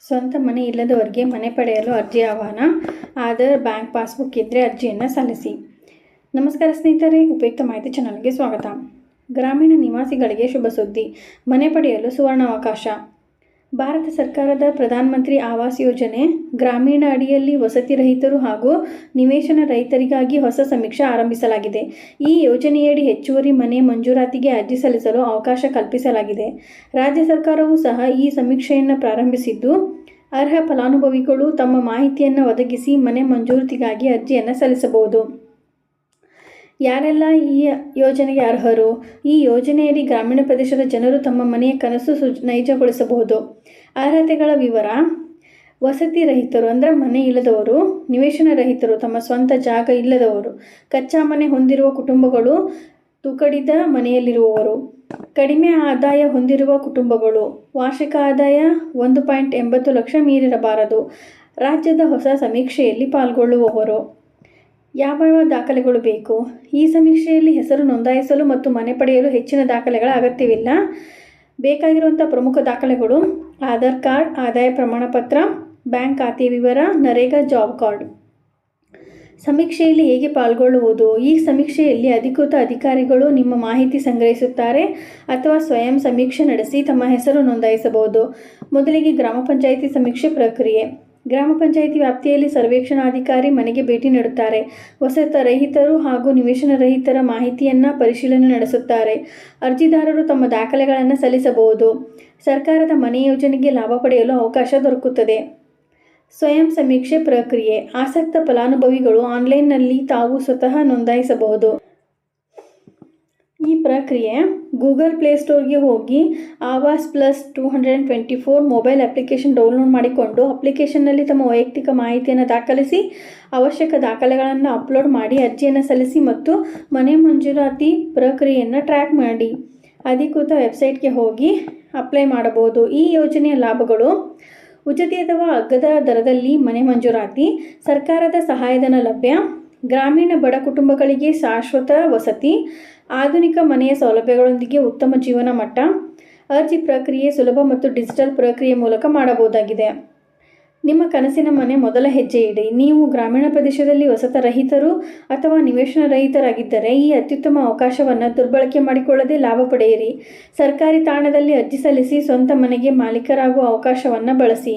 ಸ್ವಂತ ಮನೆ ಇಲ್ಲದವರಿಗೆ ಮನೆ ಪಡೆಯಲು ಅರ್ಜಿ ಆಹ್ವಾನ. ಆಧಾರ್, ಬ್ಯಾಂಕ್ ಪಾಸ್ಬುಕ್ ಇದ್ದರೆ ಅರ್ಜಿಯನ್ನು ಸಲ್ಲಿಸಿ. ನಮಸ್ಕಾರ ಸ್ನೇಹಿತರೆ, ಉಪಯುಕ್ತ ಮಾಹಿತಿ ಚಾನಲ್ಗೆ ಸ್ವಾಗತ. ಗ್ರಾಮೀಣ ನಿವಾಸಿಗಳಿಗೆ ಶುಭ ಸುದ್ದಿ. ಮನೆ ಪಡೆಯಲು ಸುವರ್ಣಾವಕಾಶ. ಭಾರತ ಸರ್ಕಾರದ ಪ್ರಧಾನಮಂತ್ರಿ ಆವಾಸ್ ಯೋಜನೆ, ಗ್ರಾಮೀಣ ಅಡಿಯಲ್ಲಿ ವಸತಿ ರಹಿತರು ಹಾಗೂ ನಿವೇಶನ ರೈತರಿಗಾಗಿ ಹೊಸ ಸಮೀಕ್ಷೆ ಆರಂಭಿಸಲಾಗಿದೆ. ಈ ಯೋಜನೆಯಡಿ ಹೆಚ್ಚುವರಿ ಮನೆ ಮಂಜೂರಾತಿಗೆ ಅರ್ಜಿ ಸಲ್ಲಿಸಲು ಅವಕಾಶ ಕಲ್ಪಿಸಲಾಗಿದೆ. ರಾಜ್ಯ ಸರ್ಕಾರವೂ ಸಹ ಈ ಸಮೀಕ್ಷೆಯನ್ನು ಪ್ರಾರಂಭಿಸಿದ್ದು, ಅರ್ಹ ಫಲಾನುಭವಿಗಳು ತಮ್ಮ ಮಾಹಿತಿಯನ್ನು ಒದಗಿಸಿ ಮನೆ ಮಂಜೂರಾತಿಗಾಗಿ ಅರ್ಜಿಯನ್ನು ಸಲ್ಲಿಸಬಹುದು. ಯಾರೆಲ್ಲ ಈ ಯೋಜನೆಗೆ ಅರ್ಹರು? ಈ ಯೋಜನೆಯಡಿ ಗ್ರಾಮೀಣ ಪ್ರದೇಶದ ಜನರು ತಮ್ಮ ಮನೆಯ ಕನಸು ಸುಜ್ ನೈಜಗೊಳಿಸಬಹುದು. ಅರ್ಹತೆಗಳ ವಿವರ? ವಸತಿ ರಹಿತರು ಅಂದರೆ ಮನೆ ಇಲ್ಲದವರು, ನಿವೇಶನ ರಹಿತರು ತಮ್ಮ ಸ್ವಂತ ಜಾಗ ಇಲ್ಲದವರು, ಕಚ್ಚಾ ಮನೆ ಹೊಂದಿರುವ ಕುಟುಂಬಗಳು, ತುಕಡಿದ ಮನೆಯಲ್ಲಿರುವವರು. ಕಡಿಮೆ ಆದಾಯ ಹೊಂದಿರುವ ಕುಟುಂಬಗಳು. ವಾರ್ಷಿಕ ಆದಾಯ ಒಂದು ಪಾಯಿಂಟ್ ಎಂಬತ್ತು ಲಕ್ಷ ಮೀರಿರಬಾರದು. ರಾಜ್ಯದ ಹೊಸ ಸಮೀಕ್ಷೆಯಲ್ಲಿ ಪಾಲ್ಗೊಳ್ಳುವವರು. ಯಾವ್ಯಾವ ದಾಖಲೆಗಳು ಬೇಕು? ಈ ಸಮೀಕ್ಷೆಯಲ್ಲಿ ಹೆಸರು ನೋಂದಾಯಿಸಲು ಮತ್ತು ಮನೆ ಪಡೆಯಲು ಹೆಚ್ಚಿನ ದಾಖಲೆಗಳ ಅಗತ್ಯವಿಲ್ಲ. ಬೇಕಾಗಿರುವಂಥ ಪ್ರಮುಖ ದಾಖಲೆಗಳು ಆಧಾರ್ ಕಾರ್ಡ್, ಆದಾಯ ಪ್ರಮಾಣ ಪತ್ರ ಬ್ಯಾಂಕ್ ಖಾತೆ ವಿವರ, ನರೇಗಾ ಜಾಬ್ ಕಾರ್ಡ್. ಸಮೀಕ್ಷೆಯಲ್ಲಿ ಹೇಗೆ ಪಾಲ್ಗೊಳ್ಳುವುದು? ಈ ಸಮೀಕ್ಷೆಯಲ್ಲಿ ಅಧಿಕೃತ ಅಧಿಕಾರಿಗಳು ನಿಮ್ಮ ಮಾಹಿತಿ ಸಂಗ್ರಹಿಸುತ್ತಾರೆ ಅಥವಾ ಸ್ವಯಂ ಸಮೀಕ್ಷೆ ನಡೆಸಿ ತಮ್ಮ ಹೆಸರು ನೋಂದಾಯಿಸಬಹುದು. ಮೊದಲಿಗೆ ಗ್ರಾಮ ಪಂಚಾಯಿತಿ ಸಮೀಕ್ಷೆ ಪ್ರಕ್ರಿಯೆ. ಗ್ರಾಮ ಪಂಚಾಯಿತಿ ವ್ಯಾಪ್ತಿಯಲ್ಲಿ ಸರ್ವೇಕ್ಷಣಾಧಿಕಾರಿ ಮನೆಗೆ ಭೇಟಿ ನೀಡುತ್ತಾರೆ. ವಸತ ರಹಿತರು ಹಾಗೂ ನಿವೇಶನ ರಹಿತರ ಮಾಹಿತಿಯನ್ನು ಪರಿಶೀಲನೆ ನಡೆಸುತ್ತಾರೆ. ಅರ್ಜಿದಾರರು ತಮ್ಮ ದಾಖಲೆಗಳನ್ನು ಸಲ್ಲಿಸಬಹುದು. ಸರ್ಕಾರದ ಮನೆ ಯೋಜನೆಗೆ ಲಾಭ ಪಡೆಯಲು ಅವಕಾಶ ದೊರಕುತ್ತದೆ. ಸ್ವಯಂ ಸಮೀಕ್ಷೆ ಪ್ರಕ್ರಿಯೆ. ಆಸಕ್ತ ಫಲಾನುಭವಿಗಳು ಆನ್ಲೈನ್ನಲ್ಲಿ ತಾವು ಸ್ವತಃ ನೋಂದಾಯಿಸಬಹುದು. ಈ ಪ್ರಕ್ರಿಯೆ ಗೂಗಲ್ ಪ್ಲೇಸ್ಟೋರ್ಗೆ ಹೋಗಿ Awas plus two hundred and twenty four mobile application download ಮಾಡಿಕೊಂಡು ಅಪ್ಲಿಕೇಶನ್ನಲ್ಲಿ ತಮ್ಮ ವೈಯಕ್ತಿಕ ಮಾಹಿತಿಯನ್ನು ದಾಖಲಿಸಿ, ಅವಶ್ಯಕ ದಾಖಲೆಗಳನ್ನು ಅಪ್ಲೋಡ್ ಮಾಡಿ, ಅರ್ಜಿಯನ್ನು ಸಲ್ಲಿಸಿ ಮತ್ತು ಮನೆ ಮಂಜೂರಾತಿ ಪ್ರಕ್ರಿಯೆಯನ್ನು ಟ್ರ್ಯಾಕ್ ಮಾಡಿ. ಅಧಿಕೃತ ವೆಬ್ಸೈಟ್ಗೆ ಹೋಗಿ ಅಪ್ಲೈ ಮಾಡಬಹುದು. ಈ ಯೋಜನೆಯ ಲಾಭಗಳು ಉಚಿತ ಅಥವಾ ಅಗ್ಗದ ದರದಲ್ಲಿ ಮನೆ ಮಂಜೂರಾತಿ, ಸರ್ಕಾರದ ಸಹಾಯಧನ ಲಭ್ಯ ಗ್ರಾಮೀಣ ಬಡ ಕುಟುಂಬಗಳಿಗೆ ಶಾಶ್ವತ ವಸತಿ, ಆಧುನಿಕ ಮನೆಯ ಸೌಲಭ್ಯಗಳೊಂದಿಗೆ ಉತ್ತಮ ಜೀವನ ಮಟ್ಟ, ಅರ್ಜಿ ಪ್ರಕ್ರಿಯೆ ಸುಲಭ ಮತ್ತು ಡಿಜಿಟಲ್ ಪ್ರಕ್ರಿಯೆ ಮೂಲಕ ಮಾಡಬಹುದಾಗಿದೆ. ನಿಮ್ಮ ಕನಸಿನ ಮನೆ ಮೊದಲ ಹೆಜ್ಜೆ ಇಡಿ ನೀವು ಗ್ರಾಮೀಣ ಪ್ರದೇಶದಲ್ಲಿ ವಸತ ರಹಿತರು ಅಥವಾ ನಿವೇಶನ ರಹಿತರಾಗಿದ್ದರೆ ಈ ಅತ್ಯುತ್ತಮ ಅವಕಾಶವನ್ನು ದುರ್ಬಳಕೆ ಮಾಡಿಕೊಳ್ಳದೆ ಲಾಭ ಪಡೆಯಿರಿ. ಸರ್ಕಾರಿ ತಾಣದಲ್ಲಿ ಅರ್ಜಿ ಸಲ್ಲಿಸಿ ಸ್ವಂತ ಮನೆಗೆ ಮಾಲೀಕರಾಗುವ ಅವಕಾಶವನ್ನು ಬಳಸಿ.